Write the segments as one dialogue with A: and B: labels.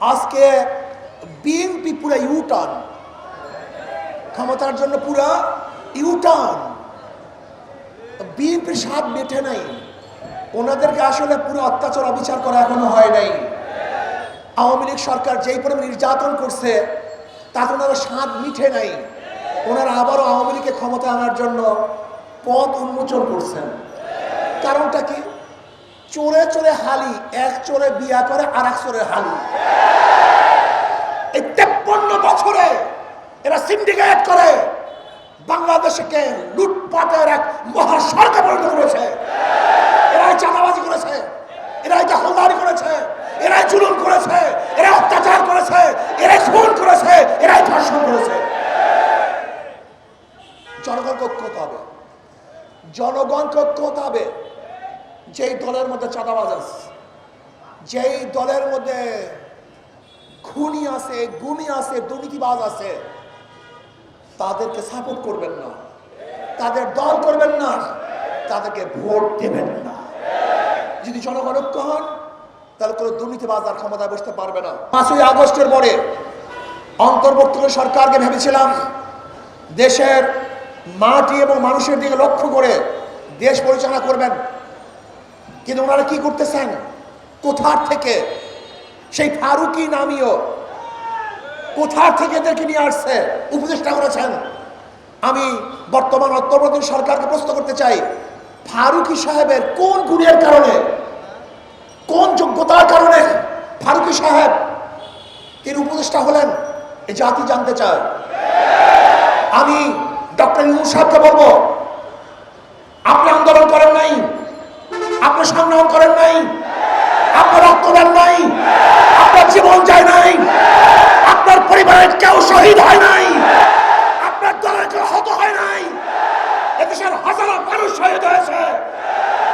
A: আজকে বিএনপি পুরা ইউটার্ন ক্ষমতার জন্য পুরা ইউটার্ন বিএনপির স্বাদ মেটে নাই। ওনাদেরকে আসলে পুরো অত্যাচার, অবিচার করা এখনও হয় নাই। আওয়ামী লীগ সরকার যেই পরিমাণ নির্যাতন করছে, তাতে ওনারা স্বাদ মিঠে নাই। ওনারা আবারও আওয়ামী লীগকে ক্ষমতা আনার জন্য পথ উন্মোচন করছেন। কারণটা কি? চোরে চোরে হালি, এক চোরে বিয়া করে আর এক চোরে হালি। এই তেপ্পন্ন বছরে এরা সিন্ডিকেট করে, বাংলাদেশকে লুটপাটের এক মহা সরকার পরিণত করেছে। এরাই চাঁদাবাজি করেছে, এরাই দখলদারি করেছে, এরাই জুলুম করেছে এরা অত্যাচার করেছে, এরাই খুন করেছে, এরাই ধর্ষণ করেছে। জনগণকে ঐক্য হতে হবে। জনগণকে ঐক্য হবে। যেই দলের মধ্যে চাঁদাবাজ আছে, যেই দলের মধ্যে খুনি আছে, গুমি আছে, দুর্নীতিবাজ আছে, তাদেরকে সাপোর্ট করবেন না। তাদের দল করবেন না। তাদেরকে ভোট দেবেন না। যদি জনগণ ঐক্য হন, তাহলে কোনো দুর্নীতিবাজ আর ক্ষমতায় বসতে পারবে না। পাঁচই আগস্টের পরে অন্তর্বর্তী সরকারকে ভেবেছিলাম, দেশের মাটি এবং মানুষের দিকে লক্ষ্য করে দেশ পরিচালনা করবেন কিন্তু ওনারা কি করতেছেন? কোথার থেকে? সেই ফারুকি নামীয় কোথার থেকে এদেরকে নিয়ে আসছে? উপদেষ্টা করেছেন আমি বর্তমান অন্তর্বর্তী সরকারকে প্রশ্ন করতে চাই, ফারুকি সাহেবের কোন গুণের কারণে, কোন যোগ্যতার কারণে ফারুকি সাহেব তিনি উপদেষ্টা হলেন? এই জাতি জানতে চায়। আমি ডক্টর ইউনুস সাহেবকে বলব আপনি আন্দোলন করেন নাই আপনি সংগ্রাম করেন নাই আপনার রক্ত দেন নাই আপনার জীবন যায় নাই। আপনার পরিবারের কেউ শহীদ হয় নাই। আপনার দলের কেউ হত হয় নাই। এদেশের হাজারো মানুষ শহীদ হয়েছে।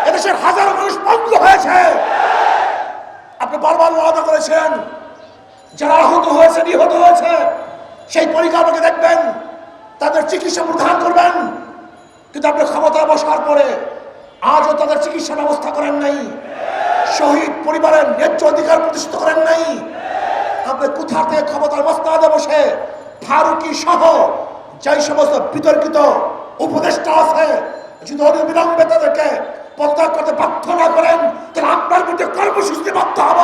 A: এদেশের হাজারো মানুষ পঙ্গু হয়েছে। আপনি বারবার ওয়াদা করেছেন, যারা আহত হয়েছে, নিহত হয়েছে, সেই পরিকাঠামোকে দেখবেন, তাদের চিকিৎসা প্রদান করবেন। কিন্তু আপনি ক্ষমতায় বসার পরে আজও তাদের চিকিৎসা ব্যবস্থা করেন নাই। শহীদ পরিবারের ন্যায্য অধিকার প্রতিষ্ঠিত করেন নাই। আপনি কোথা থেকে ক্ষমতার মস্তাদে বসে ফারুকি সহ যাই সমস্ত বিতর্কিত উপদেষ্টা আছে যদি বিলম্বে তাদেরকে পদত্যাগ করতে বাধ্য না করেন তাহলে আপনার বিরুদ্ধে কর্মসূচিতে বাধ্য হবে।